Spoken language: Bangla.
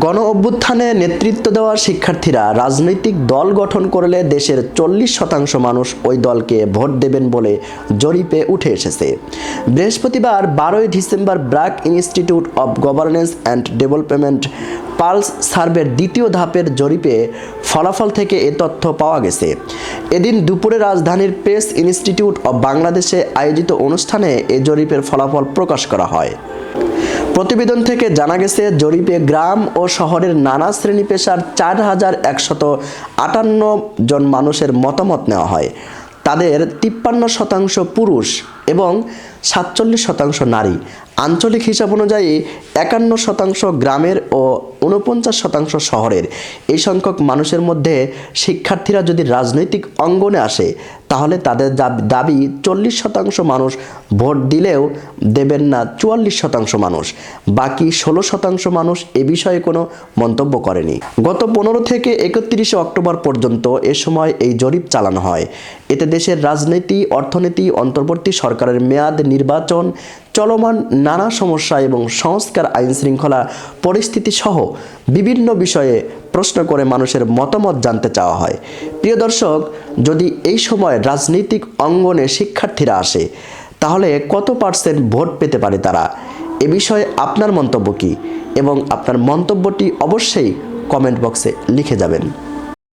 গণ অভ্যুত্থানে নেতৃত্ব দেওয়া শিক্ষার্থীরা রাজনৈতিক দল গঠন করলে দেশের চল্লিশ শতাংশ মানুষ ওই দলকে ভোট দেবেন বলে জরিপে উঠে এসেছে। বৃহস্পতিবার বারোই December BRAC institute of governance and development pulse সার্ভের দ্বিতীয় ধাপের জরিপে ফলাফল থেকে এ তথ্য পাওয়া গেছে। এদিন দুপুরে রাজধানীর প্রেস ইনস্টিটিউট অব বাংলাদেশে আয়োজিত অনুষ্ঠানে এ জরিপের ফলাফল প্রকাশ করা হয়। প্রতিবেদন থেকে জানা গেছে, জরিপে গ্রাম ও শহরের নানা শ্রেণি পেশার চার হাজার একশত আটান্ন জন মানুষের মতামত নেওয়া হয়। তাদের তিপ্পান্ন শতাংশ পুরুষ। এবং সাতচল্লিশ শতাংশ নারী। আঞ্চলিক হিসাব অনুযায়ী একান্ন শতাংশ গ্রামের ও উনপঞ্চাশ শতাংশ শহরের। এই সংখ্যক মানুষের মধ্যে শিক্ষার্থীরা যদি রাজনৈতিক অঙ্গনে আসে, তাহলে তাদের দাব- চল্লিশ শতাংশ মানুষ ভোট দিলেও দেবেন না চুয়াল্লিশ শতাংশ মানুষ। বাকি ষোলো শতাংশ মানুষ এ বিষয়ে কোনো মন্তব্য করেনি। গত পনেরো থেকে একত্রিশে অক্টোবর পর্যন্ত এ সময় এই জরিপ চালানো হয়। এতে দেশের রাজনীতি, অর্থনীতি, অন্তর্বর্তী সরকারের মেয়াদ, নির্বাচন, চলমান নানা সমস্যা এবং সংস্কার আইন শৃঙ্খলা পরিস্থিতি সহ বিভিন্ন বিষয়ে প্রশ্ন করে মানুষের মতামত জানতে চাওয়া হয়। প্রিয় দর্শক, যদি এই সময় রাজনৈতিক অঙ্গনে শিক্ষার্থীরা আসে, তাহলে কত পার্সেন্ট ভোট পেতে পারে তারা? এ বিষয়ে আপনার মন্তব্য কী? এবং আপনার মন্তব্যটি অবশ্যই কমেন্ট বক্সে লিখে যাবেন।